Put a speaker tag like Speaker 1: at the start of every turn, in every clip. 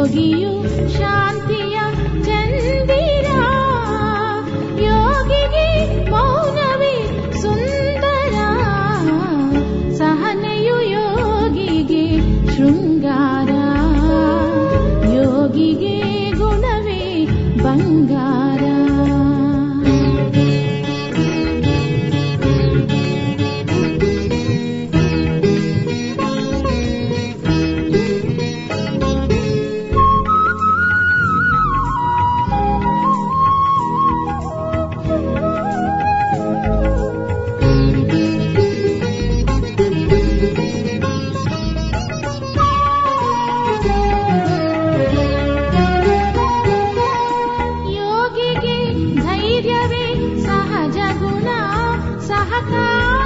Speaker 1: foguinho chantinho. सहजगुणा सहता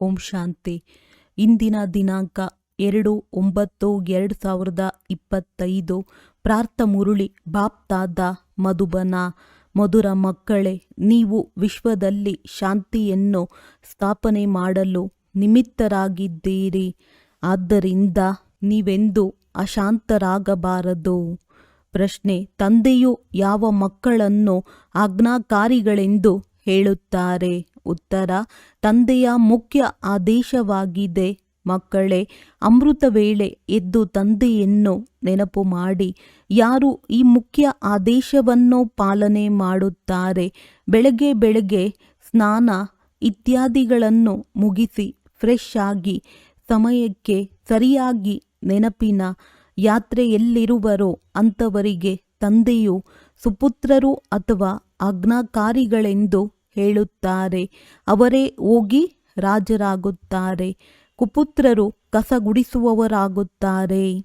Speaker 2: ಓಂ ಶಾಂತಿ. ಇಂದಿನ ದಿನಾಂಕ ಎರಡು ಒಂಬತ್ತು ಎರಡು ಸಾವಿರದ ಇಪ್ಪತ್ತೈದು. ಪ್ರಾರ್ಥ ಮುರುಳಿ ಬಾಪ್ತಾದ ಮಧುಬನ, ಮಧುರ ಮಕ್ಕಳೇ, ನೀವು ವಿಶ್ವದಲ್ಲಿ ಶಾಂತಿಯನ್ನು ಸ್ಥಾಪನೆ ಮಾಡಲು ನಿಮಿತ್ತರಾಗಿದ್ದೀರಿ. ಆದ್ದರಿಂದ ನೀವೆಂದು ಅಶಾಂತರಾಗಬಾರದು. ಪ್ರಶ್ನೆ, ತಂದೆಯು ಯಾವ ಮಕ್ಕಳನ್ನು ಆಜ್ಞಾಕಾರಿಗಳೆಂದು ಹೇಳುತ್ತಾರೆ? ಉತ್ತರ, ತಂದೆಯ ಮುಖ್ಯ ಆದೇಶವಾಗಿದೆ. ಮಕ್ಕಳೇ, ಅಮೃತ ವೇಳೆ ಎದ್ದು ತಂದೆಯನ್ನು ನೆನಪು ಮಾಡಿ. ಯಾರು ಈ ಮುಖ್ಯ ಆದೇಶವನ್ನು ಪಾಲನೆ ಮಾಡುತ್ತಾರೆ. ಬೆಳಗ್ಗೆ ಬೆಳಗ್ಗೆ ಸ್ನಾನ ಇತ್ಯಾದಿಗಳನ್ನು ಮುಗಿಸಿ ಫ್ರೆಶ್ ಆಗಿ, ಸಮಯಕ್ಕೆ ಸರಿಯಾಗಿ ನೆನಪಿನ ಯಾತ್ರೆಯಲ್ಲಿರುವರೋ ಅಂಥವರಿಗೆ ತಂದೆಯು ಸುಪುತ್ರರು ಅಥವಾ ಆಜ್ಞಾಕಾರಿಗಳೆಂದು ಹೇಳುತ್ತಾರೆ. ಅವರೇ ಹೋಗಿ ರಾಜರಾಗುತ್ತಾರೆ. ಕುಪುತ್ರರು ಕಸ ಗುಡಿಸುವವರಾಗುತ್ತಾರೆ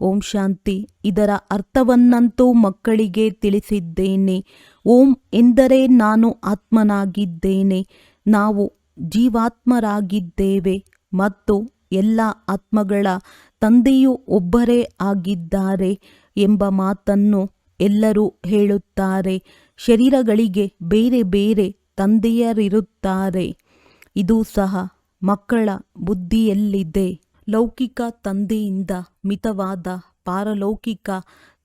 Speaker 2: ಓಂ ಶಾಂತಿ. ಇದರ ಅರ್ಥವನ್ನಂತೂ ಮಕ್ಕಳಿಗೆ ತಿಳಿಸಿದ್ದೇನೆ. ಓಂ ಎಂದರೆ ನಾನು ಆತ್ಮನಾಗಿದ್ದೇನೆ. ನಾವು ಜೀವಾತ್ಮರಾಗಿದ್ದೇವೆ ಮತ್ತು ಎಲ್ಲ ಆತ್ಮಗಳ ತಂದೆಯೂ ಒಬ್ಬರೇ ಆಗಿದ್ದಾರೆ ಎಂಬ ಮಾತನ್ನು ಎಲ್ಲರೂ ಹೇಳುತ್ತಾರೆ. ಶರೀರಗಳಿಗೆ ಬೇರೆ ಬೇರೆ ತಂದೆಯರಿರುತ್ತಾರೆ. ಇದು ಸಹ ಮಕ್ಕಳ ಬುದ್ಧಿಯಲ್ಲಿದೆ. ಲೌಕಿಕ ತಂದೆಯಿಂದ ಮಿತವಾದ ಪಾರಲೌಕಿಕ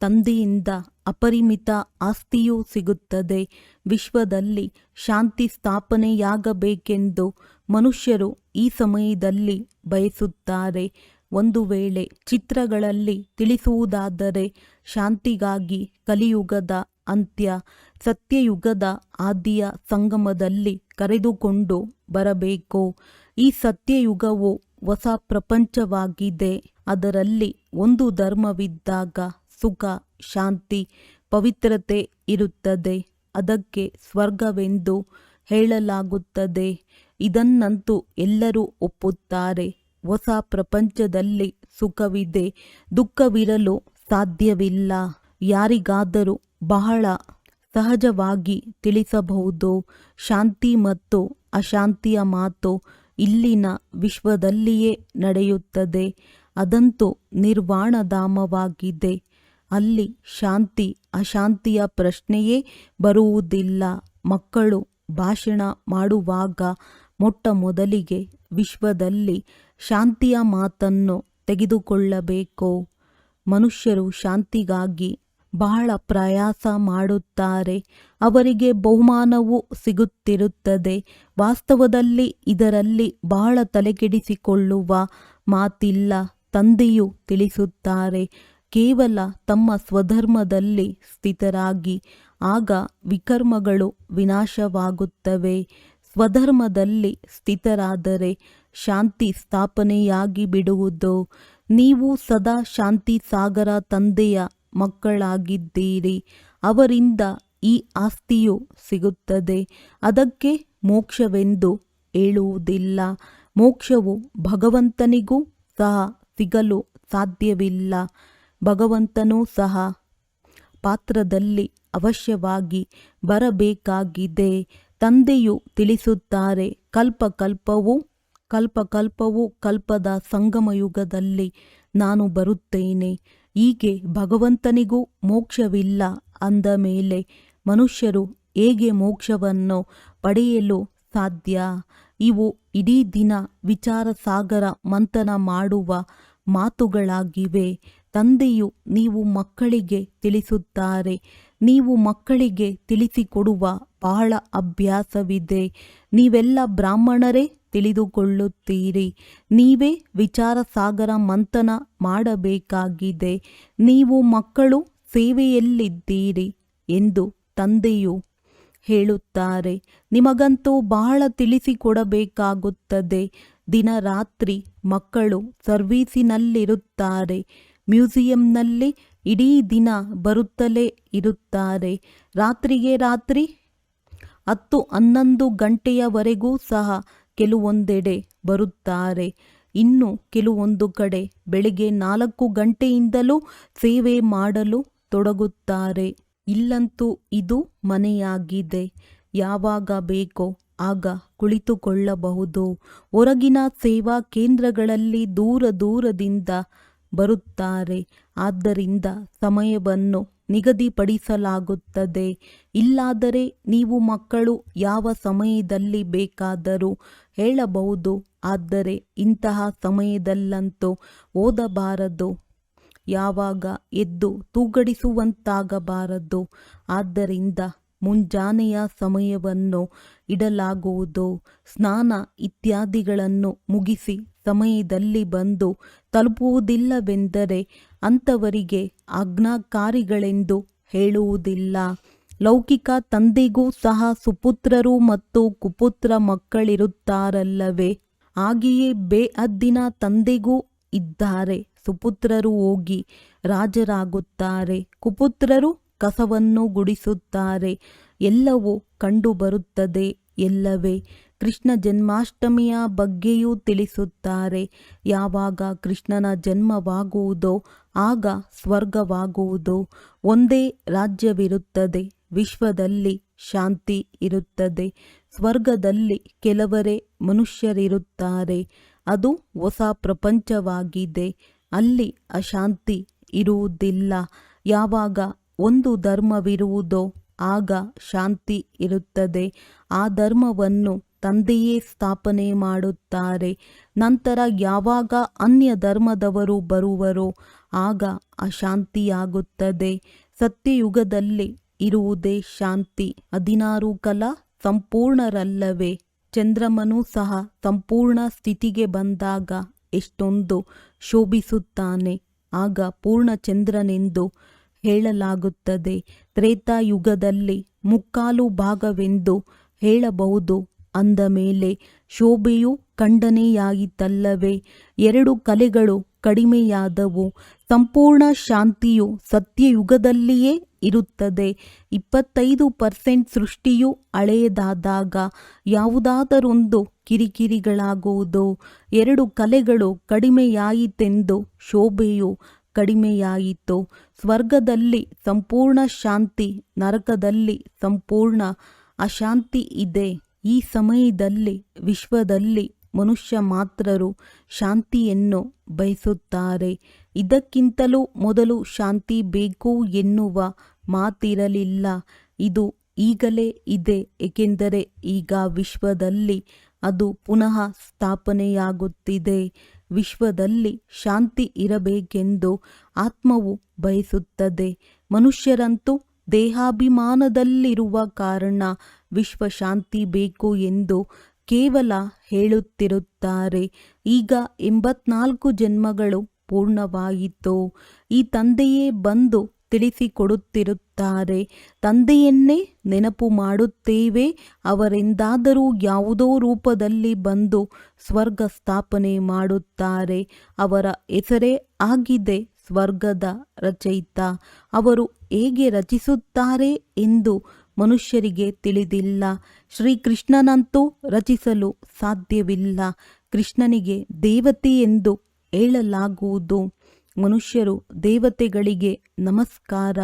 Speaker 2: ತಂದೆಯಿಂದ ಅಪರಿಮಿತ ಆಸ್ತಿಯೂ ಸಿಗುತ್ತದೆ. ವಿಶ್ವದಲ್ಲಿ ಶಾಂತಿ ಸ್ಥಾಪನೆಯಾಗಬೇಕೆಂದು ಮನುಷ್ಯರು ಈ ಸಮಯದಲ್ಲಿ ಬಯಸುತ್ತಾರೆ. ಒಂದು ವೇಳೆ ಚಿತ್ರಗಳಲ್ಲಿ ತಿಳಿಸುವುದಾದರೆ ಶಾಂತಿಗಾಗಿ ಕಲಿಯುಗದ ಅಂತ್ಯ ಸತ್ಯಯುಗದ ಆದಿಯ ಸಂಗಮದಲ್ಲಿ ಕರೆದುಕೊಂಡು ಬರಬೇಕು? ಈ ಸತ್ಯಯುಗವು ಹೊಸ ಪ್ರಪಂಚವಾಗಿದೆ. ಅದರಲ್ಲಿ ಒಂದು ಧರ್ಮವಿದ್ದಾಗ ಸುಖ, ಶಾಂತಿ, ಪವಿತ್ರತೆ ಇರುತ್ತದೆ. ಅದಕ್ಕೆ ಸ್ವರ್ಗವೆಂದು ಹೇಳಲಾಗುತ್ತದೆ. ಇದನ್ನಂತೂ ಎಲ್ಲರೂ ಒಪ್ಪುತ್ತಾರೆ. ಹೊಸ ಪ್ರಪಂಚದಲ್ಲಿ ಸುಖವಿದೆ, ದುಃಖವಿರಲು ಸಾಧ್ಯವಿಲ್ಲ. ಯಾರಿಗಾದರೂ ಬಹಳ ಸಹಜವಾಗಿ ತಿಳಿಸಬಹುದು. ಶಾಂತಿ ಮತ್ತು ಅಶಾಂತಿಯ ಮಾತು ಇಲ್ಲಿನ ವಿಶ್ವದಲ್ಲಿಯೇ ನಡೆಯುತ್ತದೆ. ಅದಂತೂ ನಿರ್ವಾಣಧಾಮವಾಗಿದೆ ಅಲ್ಲಿ ಶಾಂತಿ, ಅಶಾಂತಿಯ ಪ್ರಶ್ನೆಯೇ ಬರುವುದಿಲ್ಲ. ಮಕ್ಕಳು ಭಾಷಣ ಮಾಡುವಾಗ ಮೊಟ್ಟ ಮೊದಲಿಗೆ ವಿಶ್ವದಲ್ಲಿ ಶಾಂತಿಯ ಮಾತನ್ನು ತೆಗೆದುಕೊಳ್ಳಬೇಕು. ಮನುಷ್ಯರು ಶಾಂತಿಗಾಗಿ ಬಹಳ ಪ್ರಯಾಸ ಮಾಡುತ್ತಾರೆ. ಅವರಿಗೆ ಬಹುಮಾನವೂ ಸಿಗುತ್ತಿರುತ್ತದೆ. ವಾಸ್ತವದಲ್ಲಿ ಇದರಲ್ಲಿ ಬಹಳ ತಲೆಕೆಡಿಸಿಕೊಳ್ಳುವ ಮಾತಿಲ್ಲ, ತಂದೆಯು ತಿಳಿಸುತ್ತಾರೆ. ಕೇವಲ ತಮ್ಮ ಸ್ವಧರ್ಮದಲ್ಲಿ ಸ್ಥಿತರಾಗಿ, ಆಗ ವಿಕರ್ಮಗಳು ವಿನಾಶವಾಗುತ್ತವೆ. ಸ್ವಧರ್ಮದಲ್ಲಿ ಸ್ಥಿತರಾದರೆ ಶಾಂತಿ ಸ್ಥಾಪನೆಯಾಗಿ ಬಿಡುವುದು. ನೀವು ಸದಾ ಶಾಂತಿ ಸಾಗರ ತಂದೆಯ ಮಕ್ಕಳಾಗಿದ್ದೀರಿ. ಅವರಿಂದ ಈ ಆಸ್ತಿಯು ಸಿಗುತ್ತದೆ. ಅದಕ್ಕೆ ಮೋಕ್ಷವೆಂದು ಹೇಳುವುದಿಲ್ಲ. ಮೋಕ್ಷವು ಭಗವಂತನಿಗೂ ಸಹ ಸಿಗಲು ಸಾಧ್ಯವಿಲ್ಲ. ಭಗವಂತನೂ ಸಹ ಪಾತ್ರದಲ್ಲಿ ಅವಶ್ಯವಾಗಿ ಬರಬೇಕಾಗಿದೆ. ತಂದೆಯು ತಿಳಿಸುತ್ತಾರೆ ಕಲ್ಪಕಲ್ಪವು ಕಲ್ಪಕಲ್ಪವು ಕಲ್ಪದ ಸಂಗಮಯುಗದಲ್ಲಿ ನಾನು ಬರುತ್ತೇನೆ. ಹೀಗೆ ಭಗವಂತನಿಗೂ ಮೋಕ್ಷವಿಲ್ಲ ಅಂದ ಮೇಲೆ ಮನುಷ್ಯರು ಹೇಗೆ ಮೋಕ್ಷವನ್ನು ಪಡೆಯಲು ಸಾಧ್ಯ? ಇವು ಇಡೀ ದಿನ ವಿಚಾರ ಸಾಗರ ಮಂಥನ ಮಾಡುವ ಮಾತುಗಳಾಗಿವೆ. ತಂದೆಯು ನೀವು ಮಕ್ಕಳಿಗೆ ತಿಳಿಸುತ್ತಾರೆ. ನೀವು ಮಕ್ಕಳಿಗೆ ತಿಳಿಸಿಕೊಡುವ ಬಹಳ ಅಭ್ಯಾಸವಿದೆ. ನೀವೆಲ್ಲ ಬ್ರಾಹ್ಮಣರೇ? ತಿಳಿದುಕೊಳ್ಳುತ್ತೀರಿ. ನೀವೇ ವಿಚಾರ ಸಾಗರ ಮಂಥನ ಮಾಡಬೇಕಾಗಿದೆ. ನೀವು ಮಕ್ಕಳು ಸೇವೆಯಲ್ಲಿದ್ದೀರಿ ಎಂದು ತಂದೆಯು ಹೇಳುತ್ತಾರೆ. ನಿಮಗಂತೂ ಬಹಳ ತಿಳಿಸಿಕೊಡಬೇಕಾಗುತ್ತದೆ. ದಿನ ರಾತ್ರಿ ಮಕ್ಕಳು ಸರ್ವೀಸಿನಲ್ಲಿರುತ್ತಾರೆ. ಮ್ಯೂಸಿಯಂನಲ್ಲಿ ಇಡೀ ದಿನ ಬರುತ್ತಲೇ ಇರುತ್ತಾರೆ. ರಾತ್ರಿಗೆ ರಾತ್ರಿ ಹತ್ತು ಹನ್ನೊಂದು ಗಂಟೆಯವರೆಗೂ ಸಹ ಕೆಲವೊಂದೆಡೆ ಬರುತ್ತಾರೆ. ಇನ್ನು ಕೆಲವೊಂದು ಕಡೆ ಬೆಳಿಗ್ಗೆ ನಾಲ್ಕು ಗಂಟೆಯಿಂದಲೂ ಸೇವೆ ಮಾಡಲು ತೊಡಗುತ್ತಾರೆ. ಇಲ್ಲಂತೂ ಇದು ಮನೆಯಾಗಿದೆ. ಯಾವಾಗ ಬೇಕೋ ಆಗ ಕುಳಿತುಕೊಳ್ಳಬಹುದು. ಹೊರಗಿನ ಸೇವಾ ಕೇಂದ್ರಗಳಲ್ಲಿ ದೂರ ದೂರದಿಂದ ಬರುತ್ತಾರೆ. ಆದ್ದರಿಂದ ಸಮಯವನ್ನು ನಿಗದಿಪಡಿಸಲಾಗುತ್ತದೆ. ಇಲ್ಲಾದರೆ ನೀವು ಮಕ್ಕಳು ಯಾವ ಸಮಯದಲ್ಲಿ ಬೇಕಾದರೂ ಹೇಳಬಹುದು. ಆದರೆ ಇಂತಹ ಸಮಯದಲ್ಲಂತೂ ಓದಬಾರದು. ಯಾವಾಗ ಎದ್ದು ತೂಗಡಿಸುವಂತಾಗಬಾರದು. ಆದ್ದರಿಂದ ಮುಂಜಾನೆಯ ಸಮಯವನ್ನು ಇಡಲಾಗುವುದು. ಸ್ನಾನ ಇತ್ಯಾದಿಗಳನ್ನು ಮುಗಿಸಿ ಸಮಯದಲ್ಲಿ ಬಂದು ತಲುಪುವುದಿಲ್ಲವೆಂದರೆ ಅಂಥವರಿಗೆ ಆಜ್ಞಾಕಾರಿಗಳೆಂದು ಹೇಳುವುದಿಲ್ಲ. ಲೌಕಿಕ ತಂದೆಗೂ ಸಹ ಸುಪುತ್ರರು ಮತ್ತು ಕುಪುತ್ರ ಮಕ್ಕಳಿರುತ್ತಾರಲ್ಲವೇ? ಹಾಗೆಯೇ ಬೇಅದ್ದಿನ ತಂದೆಗೂ ಇದ್ದಾರೆ. ಸುಪುತ್ರರು ಹೋಗಿ ರಾಜರಾಗುತ್ತಾರೆ. ಕುಪುತ್ರರು ಕಸವನ್ನು ಗುಡಿಸುತ್ತಾರೆ. ಎಲ್ಲವೂ ಕಂಡುಬರುತ್ತದೆ ಎಲ್ಲವೇ? ಕೃಷ್ಣ ಜನ್ಮಾಷ್ಟಮಿಯ ಬಗ್ಗೆಯೂ ತಿಳಿಸುತ್ತಾರೆ. ಯಾವಾಗ ಕೃಷ್ಣನ ಜನ್ಮವಾಗುವುದೋ ಆಗ ಸ್ವರ್ಗವಾಗುವುದು. ಒಂದೇ ರಾಜ್ಯವಿರುತ್ತದೆ, ವಿಶ್ವದಲ್ಲಿ ಶಾಂತಿ ಇರುತ್ತದೆ. ಸ್ವರ್ಗದಲ್ಲಿ ಕೆಲವರೇ ಮನುಷ್ಯರಿರುತ್ತಾರೆ, ಅದು ಹೊಸ ಪ್ರಪಂಚವಾಗಿದೆ. ಅಲ್ಲಿ ಅಶಾಂತಿ ಇರುವುದಿಲ್ಲ. ಯಾವಾಗ ಒಂದು ಧರ್ಮವಿರುವುದೋ ಆಗ ಶಾಂತಿ ಇರುತ್ತದೆ. ಆ ಧರ್ಮವನ್ನು ತಂದೆಯೇ ಸ್ಥಾಪನೆ ಮಾಡುತ್ತಾರೆ. ನಂತರ ಯಾವಾಗ ಅನ್ಯ ಧರ್ಮದವರು ಬರುವರೋ, ಆಗ ಅಶಾಂತಿಯಾಗುತ್ತದೆ. ಸತ್ಯಯುಗದಲ್ಲಿ ಇರುವುದೇ ಶಾಂತಿ. ಹದಿನಾರು ಕಲಾ ಸಂಪೂರ್ಣರಲ್ಲವೇ. ಚಂದ್ರಮನು ಸಹ ಸಂಪೂರ್ಣ ಸ್ಥಿತಿಗೆ ಬಂದಾಗ ಎಷ್ಟೊಂದು ಶೋಭಿಸುತ್ತಾನೆ. ಆಗ ಪೂರ್ಣಚಂದ್ರನೆಂದು ಹೇಳಲಾಗುತ್ತದೆ. ತ್ರೇತಾಯುಗದಲ್ಲಿ ಮುಕ್ಕಾಲು ಭಾಗವೆಂದು ಹೇಳಬಹುದು. ಅಂದ ಮೇಲೆ ಶೋಭೆಯು ಖಂಡನೆಯಾಯಿತಲ್ಲವೇ ಎರಡು ಕಲೆಗಳು ಕಡಿಮೆಯಾದವು. ಸಂಪೂರ್ಣ ಶಾಂತಿಯು ಸತ್ಯಯುಗದಲ್ಲಿಯೇ ಇರುತ್ತದೆ. ಇಪ್ಪತ್ತೈದು ಪರ್ಸೆಂಟ್ ಸೃಷ್ಟಿಯು ಹಳೆಯದಾದಾಗ ಯಾವುದಾದರೊಂದು ಕಿರಿಕಿರಿಗಳಾಗುವುದು. ಎರಡು ಕಲೆಗಳು ಕಡಿಮೆಯಾಯಿತೆಂದು ಶೋಭೆಯು ಕಡಿಮೆಯಾಯಿತು. ಸ್ವರ್ಗದಲ್ಲಿ ಸಂಪೂರ್ಣ ಶಾಂತಿ, ನರಕದಲ್ಲಿ ಸಂಪೂರ್ಣ ಅಶಾಂತಿ ಇದೆ. ಈ ಸಮಯದಲ್ಲಿ ವಿಶ್ವದಲ್ಲಿ ಮನುಷ್ಯ ಮಾತ್ರರು ಶಾಂತಿಯನ್ನು ಬಯಸುತ್ತಾರೆ. ಇದಕ್ಕಿಂತಲೂ ಮೊದಲು ಶಾಂತಿ ಬೇಕು ಎನ್ನುವ ಮಾತಿರಲಿಲ್ಲ. ಇದು ಈಗಲೇ ಇದೆ, ಏಕೆಂದರೆ ಈಗ ವಿಶ್ವದಲ್ಲಿ ಅದು ಪುನಃ ಸ್ಥಾಪನೆಯಾಗುತ್ತಿದೆ. ವಿಶ್ವದಲ್ಲಿ ಶಾಂತಿ ಇರಬೇಕೆಂದು ಆತ್ಮವು ಬಯಸುತ್ತದೆ. ಮನುಷ್ಯರಂತೂ ದೇಹಾಭಿಮಾನದಲ್ಲಿರುವ ಕಾರಣ ವಿಶ್ವ ಶಾಂತಿ ಬೇಕು ಎಂದು ಕೇವಲ ಹೇಳುತ್ತಿರುತ್ತಾರೆ. ಈಗ ಎಂಬತ್ನಾಲ್ಕು ಜನ್ಮಗಳು ಪೂರ್ಣವಾಯಿತು. ಈ ತಂದೆಯೇ ಬಂದು ತಿಳಿಸಿಕೊಡುತ್ತಿರುತ್ತಾರೆ. ತಂದೆಯನ್ನೇ ನೆನಪು ಮಾಡುತ್ತೇವೆ. ಅವರೆಂದಾದರೂ ಯಾವುದೋ ರೂಪದಲ್ಲಿ ಬಂದು ಸ್ವರ್ಗ ಸ್ಥಾಪನೆ ಮಾಡುತ್ತಾರೆ. ಅವರ ಹೆಸರೇ ಆಗಿದೆ ಸ್ವರ್ಗದ ರಚಯಿತ. ಅವರು ಹೇಗೆ ರಚಿಸುತ್ತಾರೆ ಎಂದು ಮನುಷ್ಯರಿಗೆ ತಿಳಿದಿಲ್ಲ. ಶ್ರೀಕೃಷ್ಣನಂತೂ ರಚಿಸಲು ಸಾಧ್ಯವಿಲ್ಲ. ಕೃಷ್ಣನಿಗೆ ದೇವತೆ ಎಂದು ಹೇಳಲಾಗುವುದು. ಮನುಷ್ಯರು ದೇವತೆಗಳಿಗೆ ನಮಸ್ಕಾರ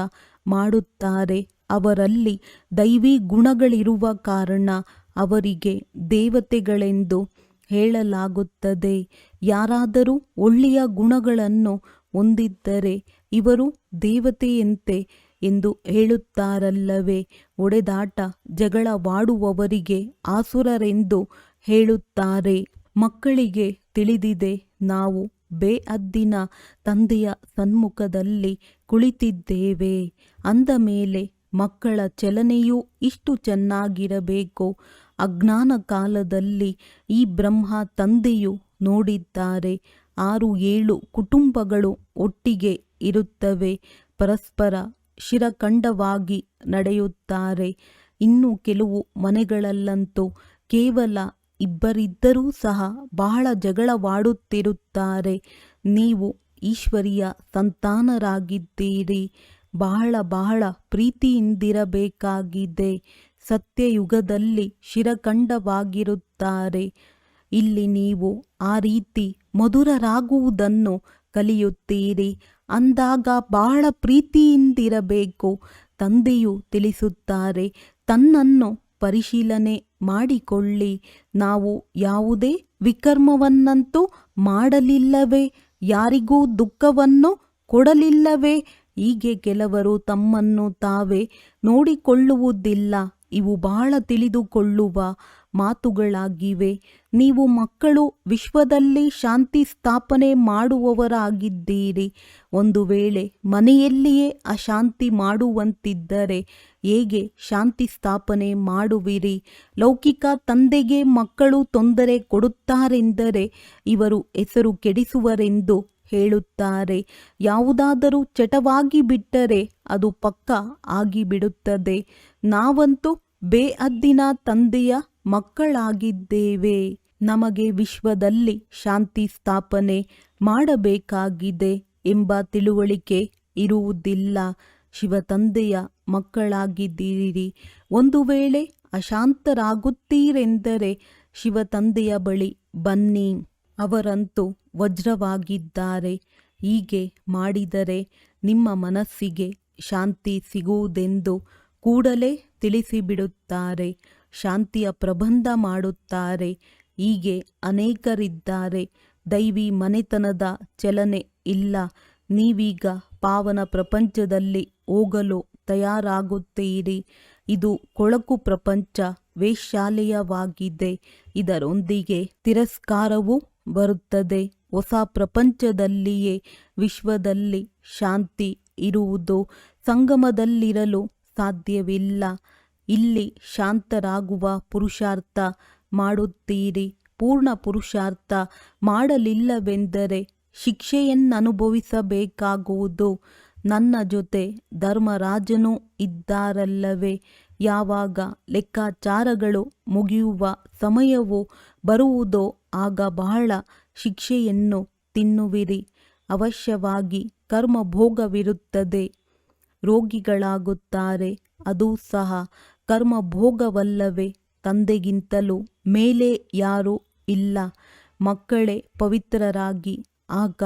Speaker 2: ಮಾಡುತ್ತಾರೆ. ಅವರಲ್ಲಿ ದೈವಿ ಗುಣಗಳಿರುವ ಕಾರಣ ಅವರಿಗೆ ದೇವತೆಗಳೆಂದು ಹೇಳಲಾಗುತ್ತದೆ. ಯಾರಾದರೂ ಒಳ್ಳೆಯ ಗುಣಗಳನ್ನು ಹೊಂದಿದ್ದರೆ ಇವರು ದೇವತೆಯಂತೆ ಎಂದು ಹೇಳುತ್ತಾರಲ್ಲವೇ? ಒಡೆದಾಟ ಜಗಳವಾಡುವವರಿಗೆ ಆಸುರರೆಂದು ಹೇಳುತ್ತಾರೆ. ಮಕ್ಕಳಿಗೆ ತಿಳಿದಿದೆ, ನಾವು ಬೇಅದ್ದಿನ ತಂದೆಯ ಸನ್ಮುಖದಲ್ಲಿ ಕುಳಿತಿದ್ದೇವೆ. ಅಂದ ಮೇಲೆ, ಮಕ್ಕಳ ಚಲನೆಯು ಇಷ್ಟು ಚೆನ್ನಾಗಿರಬೇಕು? ಅಜ್ಞಾನ ಕಾಲದಲ್ಲಿ ಈ ಬ್ರಹ್ಮ ತಂದೆಯು ನೋಡಿದ್ದಾರೆ. ಆರು, ಏಳು ಕುಟುಂಬಗಳು ಒಟ್ಟಿಗೆ ಇರುತ್ತವೆ. ಪರಸ್ಪರ ಶಿರಖಂಡವಾಗಿ ನಡೆಯುತ್ತಾರೆ. ಇನ್ನು ಕೆಲವು ಮನೆಗಳಲ್ಲಂತೂ ಕೇವಲ ಇಬ್ಬರಿದ್ದರೂ ಸಹ ಬಹಳ ಜಗಳವಾಡುತ್ತಿರುತ್ತಾರೆ. ನೀವು ಈಶ್ವರಿಯ ಸಂತಾನರಾಗಿದ್ದೀರಿ. ಬಹಳ ಬಹಳ ಪ್ರೀತಿಯಿಂದಿರಬೇಕಾಗಿದೆ. ಸತ್ಯಯುಗದಲ್ಲಿ ಶಿರಖಂಡವಾಗಿರುತ್ತಾರೆ. ಇಲ್ಲಿ ನೀವು ಆ ರೀತಿ ಮಧುರರಾಗುವುದನ್ನು ಕಲಿಯುತ್ತೀರಿ. ಅಂದಾಗ ಬಹಳ ಪ್ರೀತಿಯಿಂದಿರಬೇಕು. ತಂದೆಯು ತಿಳಿಸುತ್ತಾರೆ, ತನ್ನನ್ನು ಪರಿಶೀಲನೆ ಮಾಡಿಕೊಳ್ಳಿ. ನಾವು ಯಾವುದೇ ವಿಕರ್ಮವನ್ನಂತೂ ಮಾಡಲಿಲ್ಲವೇ, ಯಾರಿಗೂ ದುಃಖವನ್ನು ಕೊಡಲಿಲ್ಲವೇ? ಹೀಗೆ ಕೆಲವರು ತಮ್ಮನ್ನು ತಾವೇ ನೋಡಿಕೊಳ್ಳುವುದಿಲ್ಲ, ಇವು ಬಹಳ ತಿಳಿದುಕೊಳ್ಳುವ ಮಾತುಗಳಾಗಿವೆ. ನೀವು ಮಕ್ಕಳು, ವಿಶ್ವದಲ್ಲಿ ಶಾಂತಿ ಸ್ಥಾಪನೆ ಮಾಡುವವರಾಗಿದ್ದೀರಿ. ಒಂದು ವೇಳೆ ಮನೆಯಲ್ಲಿಯೇ ಅಶಾಂತಿ ಮಾಡುವಂತಿದ್ದರೆ ಹೇಗೆ ಶಾಂತಿ ಸ್ಥಾಪನೆ ಮಾಡುವಿರಿ? ಲೌಕಿಕ ತಂದೆಗೆ ಮಕ್ಕಳು ತೊಂದರೆ ಕೊಡುತ್ತಾರೆಂದರೆ ಇವರು ಹೆಸರು ಕೆಡಿಸುವರೆಂದು ಹೇಳುತ್ತಾರೆ. ಯಾವುದಾದರೂ ಚಟವಾಗಿ ಬಿಟ್ಟರೆ ಅದು ಪಕ್ಕ ಆಗಿಬಿಡುತ್ತದೆ. ನಾವಂತೂ ಬೇಅದ್ದಿನ ತಂದೆಯ ಮಕ್ಕಳಾಗಿದ್ದೇವೆ. ನಮಗೆ ವಿಶ್ವದಲ್ಲಿ ಶಾಂತಿ ಸ್ಥಾಪನೆ ಮಾಡಬೇಕಾಗಿದೆ ಎಂಬ ತಿಳುವಳಿಕೆ ಇರುವುದಿಲ್ಲ. ಶಿವತಂದೆಯ ಮಕ್ಕಳಾಗಿದ್ದೀರಿ. ಒಂದು ವೇಳೆ ಅಶಾಂತರಾಗುತ್ತೀರೆಂದರೆ ಶಿವತಂದೆಯ ಬಳಿ ಬನ್ನಿ. ಅವರಂತೂ ವಜ್ರವಾಗಿದ್ದಾರೆ. ಹೀಗೆ ಮಾಡಿದರೆ ನಿಮ್ಮ ಮನಸ್ಸಿಗೆ ಶಾಂತಿ ಸಿಗುವುದೆಂದು ಕೂಡಲೇ ತಿಳಿಸಿಬಿಡುತ್ತಾರೆ. ಶಾಂತಿಯ ಪ್ರಬಂಧ ಮಾಡುತ್ತಾರೆ. ಹೀಗೆ ಅನೇಕರಿದ್ದಾರೆ. ದೈವಿ ಮನೆತನದ ಚಲನೆ ಇಲ್ಲ. ನೀವೀಗ ಪಾವನ ಪ್ರಪಂಚದಲ್ಲಿ ಹೋಗಲು ತಯಾರಾಗುತ್ತೀರಿ. ಇದು ಕೊಳಕು ಪ್ರಪಂಚ, ವೇಶ್ಯಾಲಯವಾಗಿದೆ. ಇದರೊಂದಿಗೆ ತಿರಸ್ಕಾರವೂ ಬರುತ್ತದೆ. ಹೊಸ ಪ್ರಪಂಚದಲ್ಲಿಯೇ ವಿಶ್ವದಲ್ಲಿ ಶಾಂತಿ ಇರುವುದು, ಸಂಗಮದಲ್ಲಿರಲು ಸಾಧ್ಯವಿಲ್ಲ. ಇಲ್ಲಿ ಶಾಂತರಾಗುವ ಪುರುಷಾರ್ಥ ಮಾಡುತ್ತೀರಿ. ಪೂರ್ಣ ಪುರುಷಾರ್ಥ ಮಾಡಲಿಲ್ಲವೆಂದರೆ ಶಿಕ್ಷೆಯನ್ನನುಭವಿಸಬೇಕಾಗುವುದು. ನನ್ನ ಜೊತೆ ಧರ್ಮರಾಜನೂ ಇದ್ದಾರಲ್ಲವೇ. ಯಾವಾಗ ಲೆಕ್ಕಾಚಾರಗಳು ಮುಗಿಯುವ ಸಮಯವು ಬರುವುದೋ ಆಗ ಬಹಳ ಶಿಕ್ಷೆಯನ್ನು ತಿನ್ನುವಿರಿ. ಅವಶ್ಯವಾಗಿ ಕರ್ಮಭೋಗವಿರುತ್ತದೆ. ರೋಗಿಗಳಾಗುತ್ತಾರೆ, ಅದು ಸಹ ಕರ್ಮಭೋಗವಲ್ಲವೇ? ತಂದೆಗಿಂತಲೂ ಮೇಲೆ ಯಾರೂ ಇಲ್ಲ. ಮಕ್ಕಳೇ ಪವಿತ್ರರಾಗಿ, ಆಗ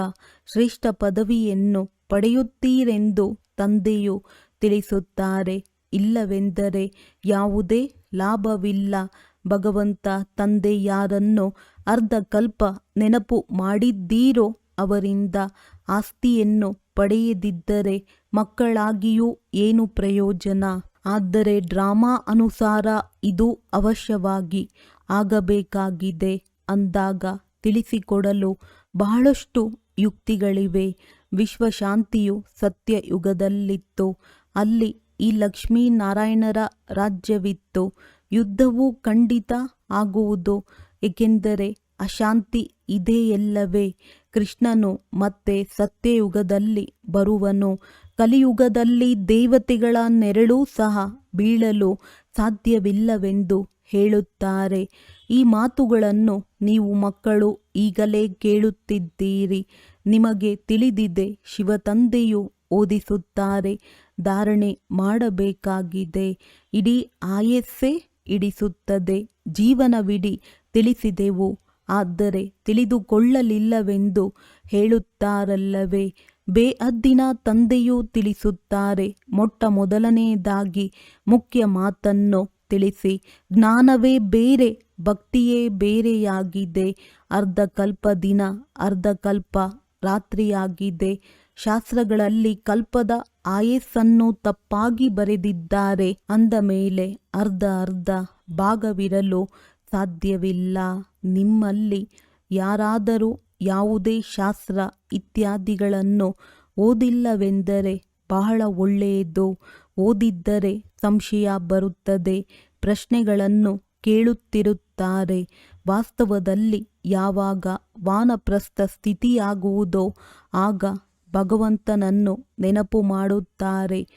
Speaker 2: ಶ್ರೇಷ್ಠ ಪದವಿಯನ್ನು ಪಡೆಯುತ್ತೀರೆಂದು ತಂದೆಯು ತಿಳಿಸುತ್ತಾರೆ. ಇಲ್ಲವೆಂದರೆ ಯಾವುದೇ ಲಾಭವಿಲ್ಲ. ಭಗವಂತ ತಂದೆ ಯಾರನ್ನು ಅರ್ಧ ಕಲ್ಪ ನೆನಪು ಮಾಡಿದ್ದೀರೋ ಅವರಿಂದ ಆಸ್ತಿಯನ್ನು ಪಡೆಯದಿದ್ದರೆ ಮಕ್ಕಳಾಗಿಯೂ ಏನು ಪ್ರಯೋಜನ? ಆದರೆ ಡ್ರಾಮಾ ಅನುಸಾರ ಇದು ಅವಶ್ಯವಾಗಿ ಆಗಬೇಕಾಗಿದೆ ಅಂದಾಗ ತಿಳಿಸಿಕೊಡಲು ಬಹಳಷ್ಟು ಯುಕ್ತಿಗಳಿವೆ. ವಿಶ್ವಶಾಂತಿಯು ಸತ್ಯಯುಗದಲ್ಲಿತ್ತು. ಅಲ್ಲಿ ಈ ಲಕ್ಷ್ಮೀನಾರಾಯಣರ ರಾಜ್ಯವಿತ್ತು. ಯುದ್ಧವು ಖಂಡಿತ ಆಗುವುದು, ಏಕೆಂದರೆ ಅಶಾಂತಿ ಇದೆಯಲ್ಲವೇ ಕೃಷ್ಣನು ಮತ್ತೆ ಸತ್ಯಯುಗದಲ್ಲಿ ಬರುವನು. ಕಲಿಯುಗದಲ್ಲಿ ದೇವತೆಗಳ ನೆರಳೂ ಸಹ ಬೀಳಲು ಸಾಧ್ಯವಿಲ್ಲವೆಂದು ಹೇಳುತ್ತಾರೆ. ಈ ಮಾತುಗಳನ್ನು ನೀವು ಮಕ್ಕಳು ಈಗಲೇ ಕೇಳುತ್ತಿದ್ದೀರಿ. ನಿಮಗೆ ತಿಳಿದಿದೆ, ಶಿವತಂದೆಯು ಓದಿಸುತ್ತಾರೆ. ಧಾರಣೆ ಮಾಡಬೇಕಾಗಿದೆ. ಇಡೀ ಆಯಸ್ಸೇ ಇಡಿಸುತ್ತದೆ. ಜೀವನವಿಡೀ ತಿಳಿಸಿದೆವು. ಆದರೆ ತಿಳಿದುಕೊಳ್ಳಲಿಲ್ಲವೆಂದು ಹೇಳುತ್ತಾರಲ್ಲವೇ? ಬೇಅದ್ದಿನ ತಂದೆಯೂ ತಿಳಿಸುತ್ತಾರೆ, ಮೊಟ್ಟ ಮೊದಲನೆಯದಾಗಿ ಮುಖ್ಯ ಮಾತನ್ನು ತಿಳಿಸಿ. ಜ್ಞಾನವೇ ಬೇರೆ, ಭಕ್ತಿಯೇ ಬೇರೆಯಾಗಿದೆ. ಅರ್ಧ ಕಲ್ಪ ದಿನ ಅರ್ಧ ಕಲ್ಪ ರಾತ್ರಿಯಾಗಿದೆ. ಶಾಸ್ತ್ರಗಳಲ್ಲಿ ಕಲ್ಪದ ಆಯಸ್ಸನ್ನು ತಪ್ಪಾಗಿ ಬರೆದಿದ್ದಾರೆ. ಅಂದ ಮೇಲೆ ಅರ್ಧ ಅರ್ಧ ಭಾಗವಿರಲು ಸಾಧ್ಯವಿಲ್ಲ. ನಿಮ್ಮಲ್ಲಿ ಯಾರಾದರೂ ಯಾವುದೇ ಶಾಸ್ತ್ರ ಇತ್ಯಾದಿಗಳನ್ನು ಓದಿಲ್ಲವೆಂದರೆ ಬಹಳ ಒಳ್ಳೆಯದು. ಓದಿದ್ದರೆ ಸಂಶಯ ಬರುತ್ತದೆ. ಪ್ರಶ್ನೆಗಳನ್ನು ಕೇಳುತ್ತಿರುತ್ತಾರೆ. ವಾಸ್ತವದಲ್ಲಿ ಯಾವಾಗ ವಾನಪ್ರಸ್ಥ ಸ್ಥಿತಿಯಾಗುವುದೋ ಆಗ ಭಗವಂತನನ್ನು ನೆನಪು ಮಾಡುತ್ತಾರೆ.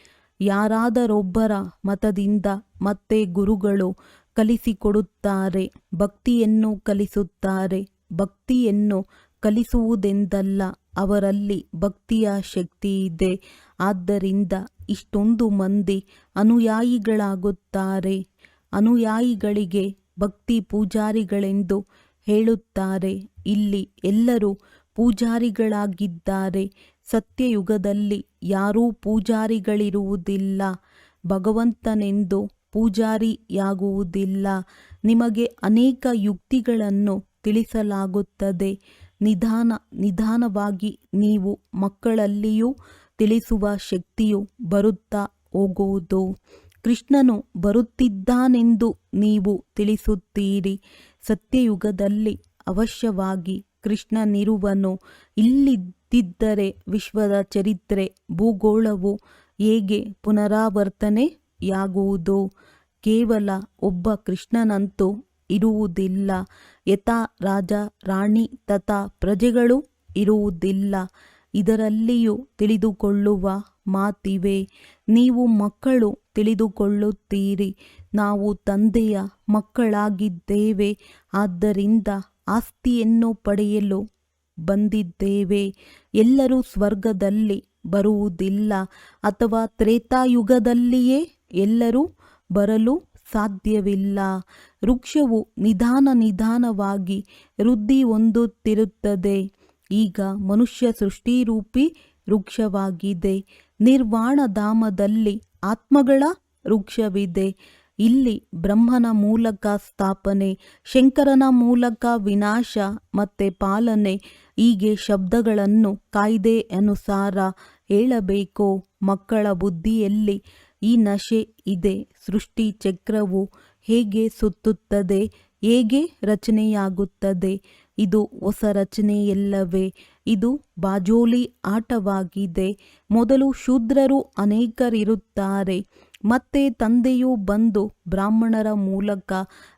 Speaker 2: ಯಾರಾದರೊಬ್ಬರ ಮತದಿಂದ ಮತ್ತೆ ಗುರುಗಳು ಕಲಿಸಿಕೊಡುತ್ತಾರೆ, ಭಕ್ತಿಯನ್ನು ಕಲಿಸುತ್ತಾರೆ, ಭಕ್ತಿಯನ್ನು ಕಲಿಸುವುದೆಂದಲ್ಲ, ಅವರಲ್ಲಿ ಭಕ್ತಿಯ ಶಕ್ತಿ ಇದೆ. ಆದ್ದರಿಂದ ಇಷ್ಟೊಂದು ಮಂದಿ ಅನುಯಾಯಿಗಳಾಗುತ್ತಾರೆ. ಅನುಯಾಯಿಗಳಿಗೆ ಭಕ್ತಿ ಪೂಜಾರಿಗಳೆಂದು ಹೇಳುತ್ತಾರೆ. ಇಲ್ಲಿ ಎಲ್ಲರೂ ಪೂಜಾರಿಗಳಾಗಿದ್ದಾರೆ. ಸತ್ಯಯುಗದಲ್ಲಿ ಯಾರೂ ಪೂಜಾರಿಗಳಿರುವುದಿಲ್ಲ. ಭಗವಂತನೆಂದು ಪೂಜಾರಿಯಾಗುವುದಿಲ್ಲ. ನಿಮಗೆ ಅನೇಕ ಯುಕ್ತಿಗಳನ್ನು ತಿಳಿಸಲಾಗುತ್ತದೆ. ನಿಧಾನ, ನಿಧಾನವಾಗಿ ನೀವು ಮಕ್ಕಳಲ್ಲಿಯೂ ತಿಳಿಸುವ ಶಕ್ತಿಯು ಬರುತ್ತಾ ಹೋಗುವುದು. ಕೃಷ್ಣನು ಬರುತ್ತಿದ್ದಾನೆಂದು ನೀವು ತಿಳಿಸುತ್ತೀರಿ. ಸತ್ಯಯುಗದಲ್ಲಿ ಅವಶ್ಯವಾಗಿ ಕೃಷ್ಣನಿರುವನು ಇಲ್ಲಿದ್ದರೆ ವಿಶ್ವದ ಚರಿತ್ರೆ, ಭೂಗೋಳವು ಹೇಗೆ ಪುನರಾವರ್ತನೆಯಾಗುವುದು ಕೇವಲ ಒಬ್ಬ ಕೃಷ್ಣನಂತೂ ಇರುವುದಿಲ್ಲ. ಯಥಾ ರಾಜ, ರಾಣಿ, ತಥಾ ಪ್ರಜೆಗಳು ಇರುವುದಿಲ್ಲ. ಇದರಲ್ಲಿಯೂ ತಿಳಿದುಕೊಳ್ಳುವ ಮಾತಿವೆ. ನೀವು ಮಕ್ಕಳು ತಿಳಿದುಕೊಳ್ಳುತ್ತೀರಿ. ನಾವು ತಂದೆಯ ಮಕ್ಕಳಾಗಿದ್ದೇವೆ. ಆದ್ದರಿಂದ ಆಸ್ತಿಯನ್ನು ಪಡೆಯಲು ಬಂದಿದ್ದೇವೆ. ಎಲ್ಲರೂ ಸ್ವರ್ಗದಲ್ಲಿ ಬರುವುದಿಲ್ಲ ಅಥವಾ ತ್ರೇತಾಯುಗದಲ್ಲಿಯೇ? ಎಲ್ಲರೂ ಬರಲು ಸಾಧ್ಯವಿಲ್ಲ. ವೃಕ್ಷವು ನಿಧಾನ ನಿಧಾನವಾಗಿ ವೃದ್ಧಿ ಹೊಂದುತ್ತಿರುತ್ತದೆ. ಈಗ ಮನುಷ್ಯ ಸೃಷ್ಟಿರೂಪಿ ವೃಕ್ಷವಾಗಿದೆ. ನಿರ್ವಾಣಧಾಮದಲ್ಲಿ ಆತ್ಮಗಳ ವೃಕ್ಷವಿದೆ. ಇಲ್ಲಿ ಬ್ರಹ್ಮನ ಮೂಲಕ ಸ್ಥಾಪನೆ, ಶಂಕರನ ಮೂಲಕ ವಿನಾಶ ಮತ್ತೆ ಪಾಲನೆ ಹೀಗೆ ಶಬ್ದಗಳನ್ನು ಕಾಯ್ದೆ ಅನುಸಾರ ಹೇಳಬೇಕು. ಮಕ್ಕಳ ಬುದ್ಧಿಯಲ್ಲಿ ಈ ನಶೆ ಇದೆ. ಸೃಷ್ಟಿ ಚಕ್ರವು ಹೇಗೆ ಸುತ್ತುತ್ತದೆ, ಹೇಗೆ ರಚನೆಯಾಗುತ್ತದೆ, ಇದು ಹೊಸ ರಚನೆಯಲ್ಲವೇ? ಇದು ಬಾಜೋಲಿ ಆಟವಾಗಿದೆ. ಮೊದಲು ಶೂದ್ರರು ಅನೇಕರಿರುತ್ತಾರೆ, ಮತ್ತೆ ತಂದೆಯು ಬಂದು ಬ್ರಾಹ್ಮಣರ ಮೂಲಕ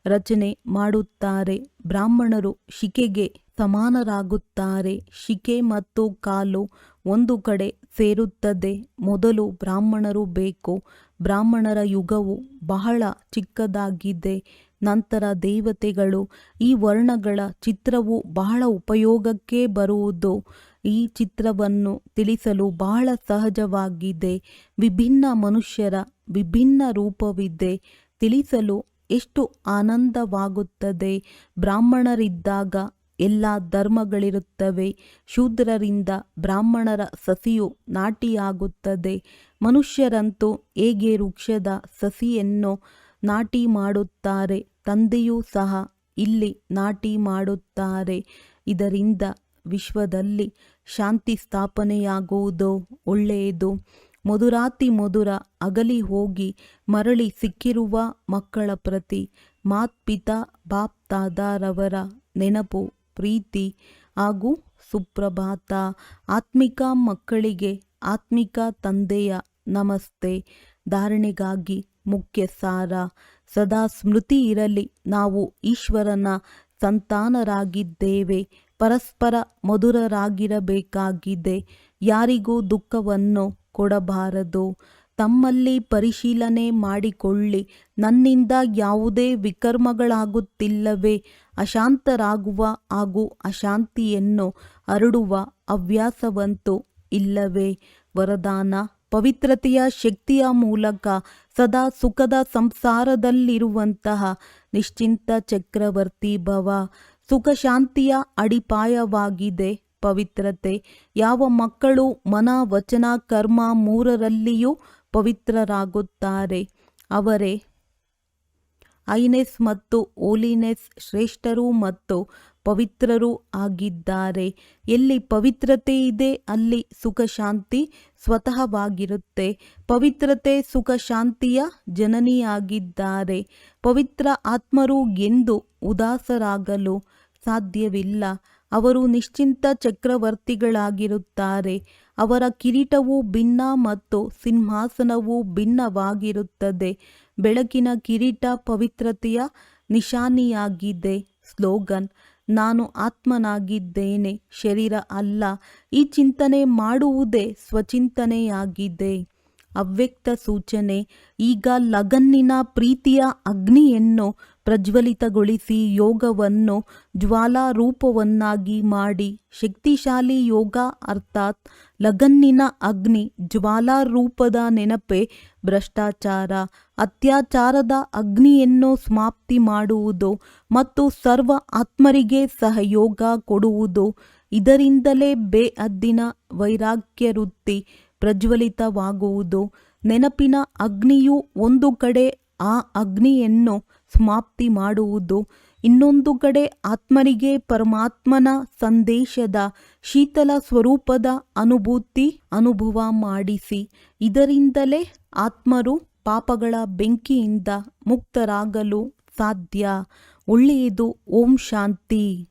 Speaker 2: ರಚನೆ ಮಾಡುತ್ತಾರೆ. ಬ್ರಾಹ್ಮಣರು ಶಿಕೆಗೆ ಸಮಾನರಾಗುತ್ತಾರೆ. ಶಿಕೆ ಮತ್ತು ಕಾಲು ಒಂದು ಕಡೆ ಸೇರುತ್ತದೆ. ಮೊದಲು ಬ್ರಾಹ್ಮಣರು ಬೇಕು. ಬ್ರಾಹ್ಮಣರ ಯುಗವು ಬಹಳ ಚಿಕ್ಕದಾಗಿದೆ. ನಂತರ ದೇವತೆಗಳು ಈ ವರ್ಣಗಳ ಚಿತ್ರವು ಬಹಳ ಉಪಯೋಗಕ್ಕೆ ಬರುವುದು. ಈ ಚಿತ್ರವನ್ನು ತಿಳಿಸಲು ಬಹಳ ಸಹಜವಾಗಿದೆ. ವಿಭಿನ್ನ ಮನುಷ್ಯರ ವಿಭಿನ್ನ ರೂಪವಿದೆ. ತಿಳಿಸಲು ಎಷ್ಟು ಆನಂದವಾಗುತ್ತದೆ. ಬ್ರಾಹ್ಮಣರಿದ್ದಾಗ ಎಲ್ಲ ಧರ್ಮಗಳಿರುತ್ತವೆ. ಶೂದ್ರರಿಂದ ಬ್ರಾಹ್ಮಣರ ಸಸಿಯು ನಾಟಿಯಾಗುತ್ತದೆ. ಮನುಷ್ಯರಂತೂ ಹೇಗೆ ವೃಕ್ಷದ ಸಸಿಯನ್ನು ನಾಟಿ ಮಾಡುತ್ತಾರೆ, ತಂದೆಯೂ ಸಹ ಇಲ್ಲಿ ನಾಟಿ ಮಾಡುತ್ತಾರೆ. ಇದರಿಂದ ವಿಶ್ವದಲ್ಲಿ ಶಾಂತಿ ಸ್ಥಾಪನೆಯಾಗುವುದು ಒಳ್ಳೆಯದು. ಮಧುರಾತಿ ಮಧುರ ಅಗಲಿ ಹೋಗಿ ಮರಳಿ ಸಿಕ್ಕಿರುವ ಮಕ್ಕಳ ಪ್ರತಿ ಮಾತ್ಪಿತ ಬಾಪ್ತಾದಾರವರ ನೆನಪು ಪ್ರೀತಿ ಹಾಗೂ ಸುಪ್ರಭಾತ. ಆತ್ಮಿಕ ಮಕ್ಕಳಿಗೆ ಆತ್ಮಿಕ ತಂದೆಯ ನಮಸ್ತೆ. ಧಾರಣೆಗಾಗಿ ಮುಖ್ಯ ಸಾರ. ಸದಾ ಸ್ಮೃತಿ ಇರಲಿ. ನಾವು ಈಶ್ವರನ ಸಂತಾನರಾಗಿದ್ದೇವೆ. ಪರಸ್ಪರ ಮಧುರರಾಗಿರಬೇಕಾಗಿದೆ. ಯಾರಿಗೂ ದುಃಖವನ್ನು ಕೊಡಬಾರದು. ತಮ್ಮಲ್ಲಿ ಪರಿಶೀಲನೆ ಮಾಡಿಕೊಳ್ಳಿ. ನನ್ನಿಂದ ಯಾವುದೇ ವಿಕರ್ಮಗಳಾಗುತ್ತಿಲ್ಲವೇ? ಅಶಾಂತರಾಗುವ ಹಾಗೂ ಅಶಾಂತಿಯನ್ನು ಹರಡುವ ಹವ್ಯಾಸವಂತೂ ಇಲ್ಲವೇ? ವರದಾನ, ಪವಿತ್ರತೆಯ ಶಕ್ತಿಯ ಮೂಲಕ ಸದಾ ಸುಖದ ಸಂಸಾರದಲ್ಲಿರುವಂತಹ ನಿಶ್ಚಿಂತ ಚಕ್ರವರ್ತಿ ಭವ ಸುಖ ಶಾಂತಿಯ ಅಡಿಪಾಯವಾಗಿದೆ ಪವಿತ್ರತೆ. ಯಾವ ಮಕ್ಕಳು ಮನ ವಚನ ಕರ್ಮ ಮೂರರಲ್ಲಿಯೂ ಪವಿತ್ರರಾಗುತ್ತಾರೆ. ಅವರೇ ಐನೆಸ್ ಮತ್ತು ಓಲಿನೆಸ್ ಶ್ರೇಷ್ಠರು ಮತ್ತು ಪವಿತ್ರರು ಆಗಿದ್ದಾರೆ. ಎಲ್ಲಿ ಪವಿತ್ರತೆ ಇದೆ, ಅಲ್ಲಿ ಸುಖ ಶಾಂತಿ ಸ್ವತಃವಾಗಿರುತ್ತೆ. ಪವಿತ್ರತೆ ಸುಖ ಶಾಂತಿಯ ಜನನಿಯಾಗಿದ್ದಾರೆ. ಪವಿತ್ರ ಆತ್ಮರು ಎಂದು ಉದಾಸರಾಗಲು ಸಾಧ್ಯವಿಲ್ಲ. ಅವರು ನಿಶ್ಚಿಂತ ಚಕ್ರವರ್ತಿಗಳಾಗಿರುತ್ತಾರೆ. ಅವರ ಕಿರೀಟವು ಭಿನ್ನ ಮತ್ತು ಸಿಂಹಾಸನವು ಭಿನ್ನವಾಗಿರುತ್ತದೆ. ಬೆಳಕಿನ ಕಿರೀಟ ಪವಿತ್ರತೆಯ ನಿಶಾನಿಯಾಗಿದೆ. ಸ್ಲೋಗನ್, ನಾನು ಆತ್ಮನಾಗಿದ್ದೇನೆ, ಶರೀರ ಅಲ್ಲ, ಈ ಚಿಂತನೆ ಮಾಡುವುದೇ ಸ್ವಚಿಂತನೆಯಾಗಿದೆ ಅವ್ಯಕ್ತ ಸೂಚನೆ, ಈಗ ಲಗನ್ನಿನ ಪ್ರೀತಿಯ ಅಗ್ನಿಯನ್ನು ಪ್ರಜ್ವಲಿತಗೊಳಿಸಿ ಯೋಗವನ್ನು ಜ್ವಾಲಾರೂಪವನ್ನಾಗಿ ಮಾಡಿ. ಶಕ್ತಿಶಾಲಿ ಯೋಗ ಅರ್ಥಾತ್ ಲಗನ್ನಿನ ಅಗ್ನಿ ಜ್ವಾಲಾರೂಪದ ನೆನಪೆ ಭ್ರಷ್ಟಾಚಾರ. ಅತ್ಯಾಚಾರದ ಅಗ್ನಿಯನ್ನು ಸಮಾಪ್ತಿ ಮಾಡುವುದು ಮತ್ತು ಸರ್ವ ಆತ್ಮರಿಗೆ ಸಹಯೋಗ ಕೊಡುವುದು. ಇದರಿಂದಲೇ ಬೇಅದ್ದಿನ ವೈರಾಗ್ಯ ವೃತ್ತಿ ಪ್ರಜ್ವಲಿತವಾಗುವುದು. ನೆನಪಿನ ಅಗ್ನಿಯು ಒಂದು ಕಡೆ ಆ ಅಗ್ನಿಯನ್ನು ಸಮಾಪ್ತಿ ಮಾಡುವುದು. ಇನ್ನೊಂದು ಕಡೆ ಆತ್ಮರಿಗೆ ಪರಮಾತ್ಮನ ಸಂದೇಶದ ಶೀತಲ ಸ್ವರೂಪದ ಅನುಭೂತಿ ಅನುಭವ ಮಾಡಿಸಿ. ಇದರಿಂದಲೇ ಆತ್ಮರು ಪಾಪಗಳ ಬೆಂಕಿಯಿಂದ ಮುಕ್ತರಾಗಲು ಸಾಧ್ಯ. ಒಳ್ಳೆಯದು ಓಂ ಶಾಂತಿ.